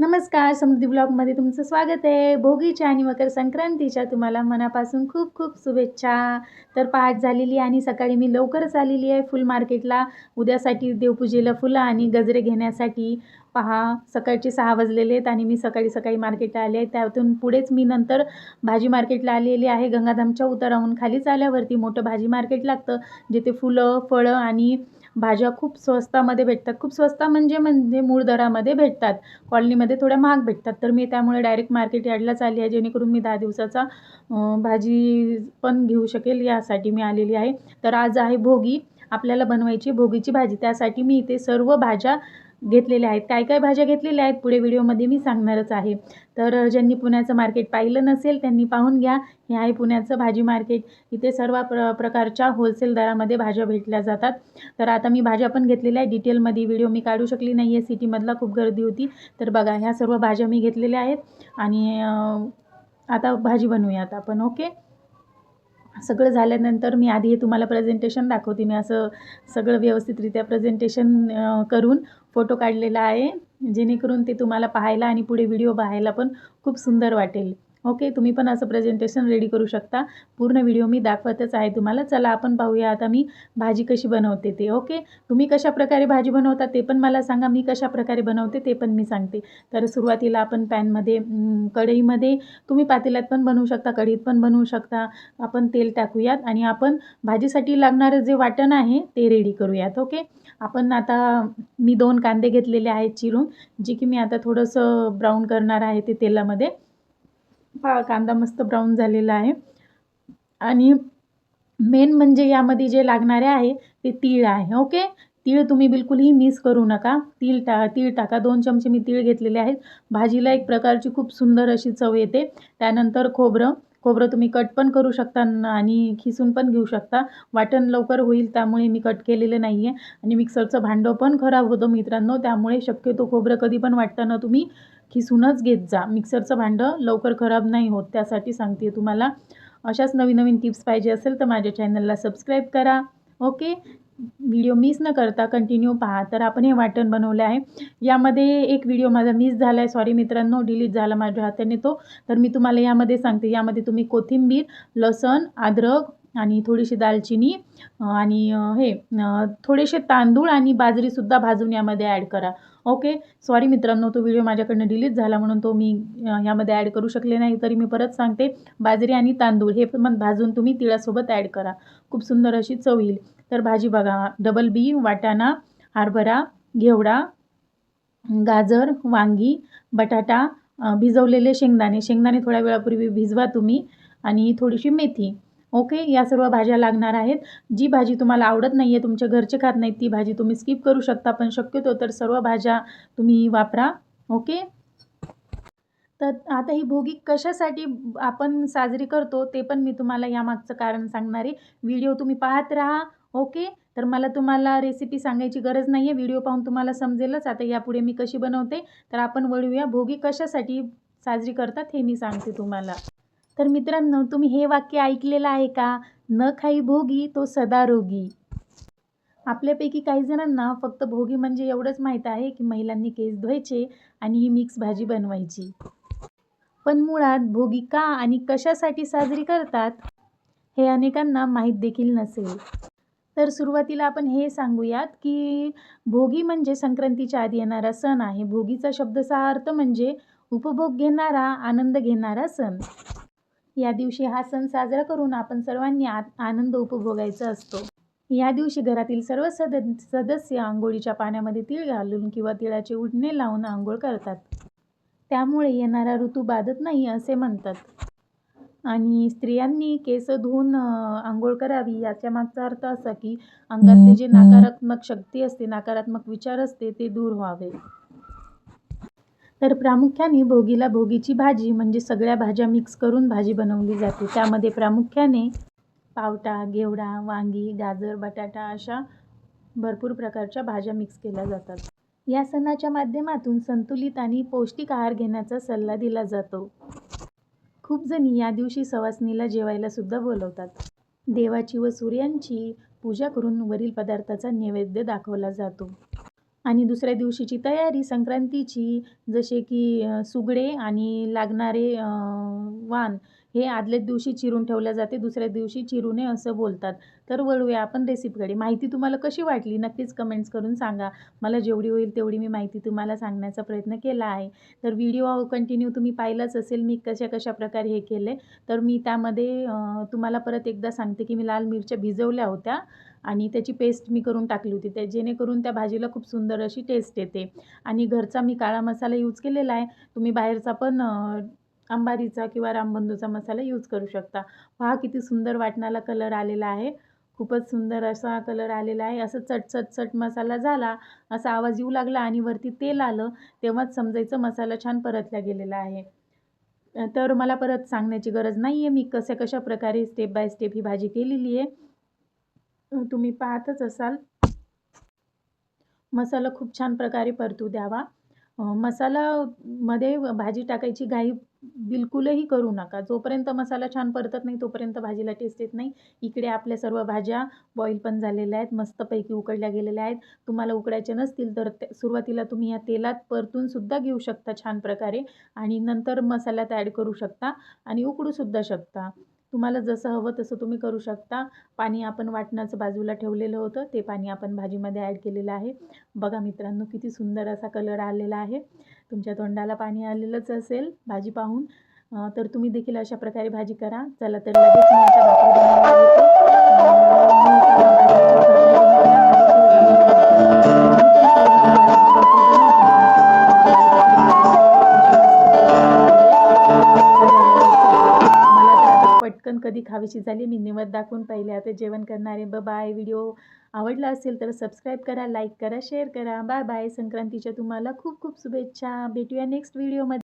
नमस्कार समृद्धी ब्लॉगमध्ये तुमचं स्वागत आहे. भोगीच्या आणि मकर संक्रांतीच्या तुम्हाला मनापासून खूप खूप शुभेच्छा. तर पहाट झालेली आहे आणि सकाळी मी लवकरच आलेली आहे फुल मार्केटला. उद्यासाठी देवपूजेला फुलं आणि गजरे घेण्यासाठी. पहा सकाळचे सहा वाजलेले आहेत आणि मी सकाळी सकाळी मार्केटला आले आहे. त्यातून पुढेच मी नंतर भाजी मार्केटला आलेली आहे. गंगाधामच्या उताराहून खालीच आल्यावरती मोठं भाजी मार्केट लागतं जिथे फुलं फळं आणि भाज्या खूप स्वस्तामध्ये भेटतात. खूप स्वस्त म्हणजे म्हणजे मूळ दरामध्ये भेटतात. कॉलनीमध्ये थोड्या महाग भेटतात. तर मी त्यामुळे डायरेक्ट मार्केट यार्डलाच आली आहे. जेणेकरून मी दहा दिवसाचा भाजी पण घेऊ शकेल यासाठी मी आलेली आहे. तर आज आहे भोगी. आपल्याला बनवायची भोगीची भाजी. त्यासाठी मी इथे सर्व भाज्या घेतलेल्या आहेत. काय काय भाज्या घेतलेल्या आहेत पुढे व्हिडिओमध्ये मी सांगणारच आहे. तर ज्यांनी पुण्याचं मार्केट पाहिलं नसेल त्यांनी पाहून घ्या. हे आहे पुण्याचं भाजी मार्केट. इथे सर्व प्र प्रकारच्या होलसेल दरामध्ये भाज्या भेटल्या जातात. तर आता मी भाज्या पण घेतलेल्या आहे डिटेलमध्ये व्हिडिओ मी काढू शकली नाही आहे सिटीमधला खूप गर्दी होती. तर बघा ह्या सर्व भाज्या मी घेतलेल्या आहेत. आणि आता भाजी बनवूयात आपण. ओके? सगळं झाल्यानंतर मी आधी हे तुम्हाला प्रेझेंटेशन दाखवते. मी असं सगळं व्यवस्थितरित्या प्रेझेंटेशन करून फोटो काढलेला आहे. जेणेकरून ते तुम्हाला पाहायला आणि पुढे व्हिडिओ पाहायला पण खूप सुंदर वाटेल. ओके तुम्ही पण असं प्रेझेंटेशन रेडी करू शकता. पूर्ण व्हिडिओ मी दाखवतच आहे तुम्हाला. चला आपण पाहूया. आता मी भाजी कशी बनवते ते ओके? तुम्ही कशा प्रकारे भाजी बनवता ते पण मला सांगा. मी कशा प्रकारे बनवते ते पण मी सांगते. तर सुरुवातीला आपण पॅनमध्ये कढईमध्ये तुम्ही पातेल्यात पण बनवू शकता कढीत पण बनवू शकता. आपण तेल टाकूयात आणि आपण भाजीसाठी लागणारं जे वाटण आहे ते रेडी करूयात ओके? आपण आता मी दोन कांदे घेतलेले आहेत चिरून जे की मी आता थोडंसं ब्राऊन करणार आहे ते तेलामध्ये. पहा कांदा मस्त ब्राऊन झालेला आहे. आणि मेन म्हणजे यामध्ये जे लागणारे आहे ते तीळ आहे ओके तीळ तुम्ही बिलकुलही मिस करू नका. तीळ टा तीळ टाका. दोन चमचे मी तीळ घेतलेले आहेत. भाजीला एक प्रकारची खूप सुंदर अशी चव येते. त्यानंतर खोबरं. खोबरं तुम्ही कट पण करू शकता आणि खिसून पण घेऊ शकता. वाटण लवकर होईल त्यामुळे मी कट केलेलं नाही आहे आणि मिक्सरचं भांडं पण खराब होतं मित्रांनो त्यामुळे शक्यतो खोबरं कधी पण वाटताना तुम्ही खिसूनच घेत जा. मिक्सरचं भांडं लवकर खराब नाही होत त्यासाठी सांगते तुम्हाला. अशाच नवीन नवीन टिप्स पाहिजे असेल तर माझ्या चॅनलला सबस्क्राईब करा. ओके? व्हिडिओ मिस न करता कंटिन्यू पहा. तर आपण हे वाटण बनवलं आहे. यामध्ये एक व्हिडिओ माझा मिस झाला आहे सॉरी मित्रांनो डिलीट झाला माझ्या हाताने तो. तर मी तुम्हाला यामध्ये सांगते. यामध्ये तुम्ही कोथिंबीर लसण अद्रक आणि थोडीशी दालचिनी आणि हे थोडेसे तांदूळ आणि बाजरीसुद्धा भाजून यामध्ये ॲड करा. ओके सॉरी मित्रांनो तो व्हिडिओ माझ्याकडनं डिलीट झाला म्हणून तो मी यामध्ये ॲड करू शकले नाही तरी मी परत सांगते. बाजरी आणि तांदूळ हे पण भाजून तुम्ही तिळासोबत ॲड करा. खूप सुंदर अशी चव येईल. तर भाजी बघा डबल बी वाटाणा हरभरा घेवडा गाजर वांगी बटाटा भिजवलेले शेंगदाणे. शेंगदाणे थोड्या वेळापूर्वी भिजवा तुम्ही. आणि थोडीशी मेथी. ओके या सर्व भाज्या लागणार आहेत. जी भाजी तुम्हाला आवडत नाही आहे तुमच्या घरचे खात नाहीत ती भाजी तुम्ही स्किप करू शकता पण शक्यतो तर सर्व भाज्या तुम्ही वापरा. ओके? तर आता ही भोगी कशासाठी आपण साजरी करतो ते पण मी तुम्हाला यामागचं कारण सांगणार आहे. व्हिडिओ तुम्ही पाहत राहा. ओके? तर मला तुम्हाला रेसिपी सांगायची गरज नाही आहे व्हिडिओ पाहून तुम्हाला समजेलच आता यापुढे मी कशी बनवते. तर आपण वळूया भोगी कशासाठी साजरी करतात हे मी सांगते तुम्हाला. तर मित्रांनो तुम्ही हे वाक्य ऐकलेलं आहे का? न खाई भोगी तो सदा रोगी. आपल्यापैकी काही जणांना फक्त भोगी म्हणजे एवढंच माहीत आहे की महिलांनी केस धुवायचे आणि ही मिक्स भाजी बनवायची. पण मुळात भोगी का आणि कशासाठी साजरी करतात हे अनेकांना माहीत देखील नसेल. तर सुरुवातीला आपण हे सांगूयात की भोगी म्हणजे संक्रांतीच्या आधी येणारा सण आहे. भोगीचा शब्दचा अर्थ म्हणजे उपभोग घेणारा आनंद घेणारा सण. या दिवशी हा सण साजरा करून आपण सर्वांनी आनंद उपभोगायचा असतो. या दिवशी घरातील सर्व सद सदस्य आंघोळीच्या पाण्यामध्ये तीळ घालून किंवा तिळाचे उडणे लावून आंघोळ करतात. त्यामुळे येणारा ऋतू बाधत नाही असे म्हणतात. आणि स्त्रियांनी केस धुवून आंघोळ करावी याच्या मागचा अर्थ असा की अंगातले जे नकारात्मक शक्ती असते नकारात्मक विचार असते ते दूर व्हावे. तर प्रामुख्याने भोगीला भोगीची भाजी म्हणजे सगळ्या भाज्या मिक्स करून भाजी बनवली जाते. त्यामध्ये प्रामुख्याने पावटा घेवडा वांगी गाजर बटाटा अशा भरपूर प्रकारच्या भाज्या मिक्स केल्या जातात. या सणाच्या माध्यमातून संतुलित आणि पौष्टिक आहार घेण्याचा सल्ला दिला जातो. खूप जणी या दिवशी सवासणीला जेवायला सुद्धा बोलवतात. देवाची व सूर्यांची पूजा करून वरील पदार्थाचा नैवेद्य दाखवला जातो. आणि दुसऱ्या दिवशीची तयारी संक्रांतीची जसे की सुगडे आणि लागणारे वाण. हे आदल्याच दिवशी चिरून ठेवल्या जाते दुसऱ्या दिवशी चिरू नये असं बोलतात. तर वळूया आपण रेसिपीकडे. माहिती तुम्हाला कशी वाटली? नक्कीच कमेंट्स करून सांगा. मला जेवढी होईल तेवढी मी माहिती तुम्हाला सांगण्याचा प्रयत्न केला आहे. तर व्हिडिओ कंटिन्यू तुम्ही पाहिलाच असेल मी कशा कशा प्रकारे हे केले. तर मी त्यामध्ये तुम्हाला परत एकदा सांगते की मी लाल मिरच्या भिजवल्या होत्या आणि त्याची पेस्ट मी करून टाकली होती. त्या जेणेकरून त्या भाजीला खूप सुंदर अशी टेस्ट येते. आणि घरचा मी काळा मसाला यूज केलेला आहे. तुम्ही बाहेरचा पण अंबारीचा किंवा रामबंधूचा मसाला यूज करू शकता. पहा किती सुंदर वाटणाला कलर आलेला आहे. खूपच सुंदर असा कलर आलेला आहे. असं चट चट मसाला झाला असा आवाज येऊ लागला आणि वरती तेल आलं तेव्हाच समजायचं मसाला छान परतला गेलेला आहे. तर मला परत सांगण्याची गरज नाही आहे मी कशा कशा प्रकारे स्टेप बाय स्टेप ही भाजी केलेली आहे. तुम्ही पाहतच असाल. मसाला खूप छान प्रकारे परतू द्यावा. अ, मसालामध्ये भाजी टाकायची घाई बिलकुलही करू नका. जोपर्यंत मसाला छान परतत नाही तोपर्यंत भाजीला टेस्ट येत नाही. इकडे आपल्या सर्व भाज्या बॉईल पण झालेल्या आहेत मस्तपैकी उकडल्या गेलेल्या आहेत. तुम्हाला उकडायचे नसतील तर सुरुवातीला तुम्ही या तेलात परतूनसुद्धा घेऊ शकता छान प्रकारे आणि नंतर मसाल्यात ॲड करू शकता आणि उकडूसुद्धा शकता. तुम्हाला जसं हवं तसं तुम्ही करू शकता. पाणी आपण वाटणाचं बाजूला ठेवलेलं होतं ते पाणी आपण भाजीमध्ये ॲड केलेलं आहे. बघा मित्रांनो किती सुंदर असा कलर आलेला आहे. तुमच्या तोंडाला पाणी आलेलंच असेल भाजी पाहून. तर तुम्ही देखील अशा प्रकारे भाजी करा. चला तर लगेच मी आता भाकरी मला तर पटकन कधी खावीशी झाली मी निवड दाखवून पहिले. आता जेवण करणारे ब बाय व्हिडिओ. आवडला असेल तर सबस्क्राईब करा लाईक करा शेअर करा. बाय बाय संक्रांतीच्या तुम्हाला खूप खूप शुभेच्छा. भेटूया नेक्स्ट व्हिडिओमध्ये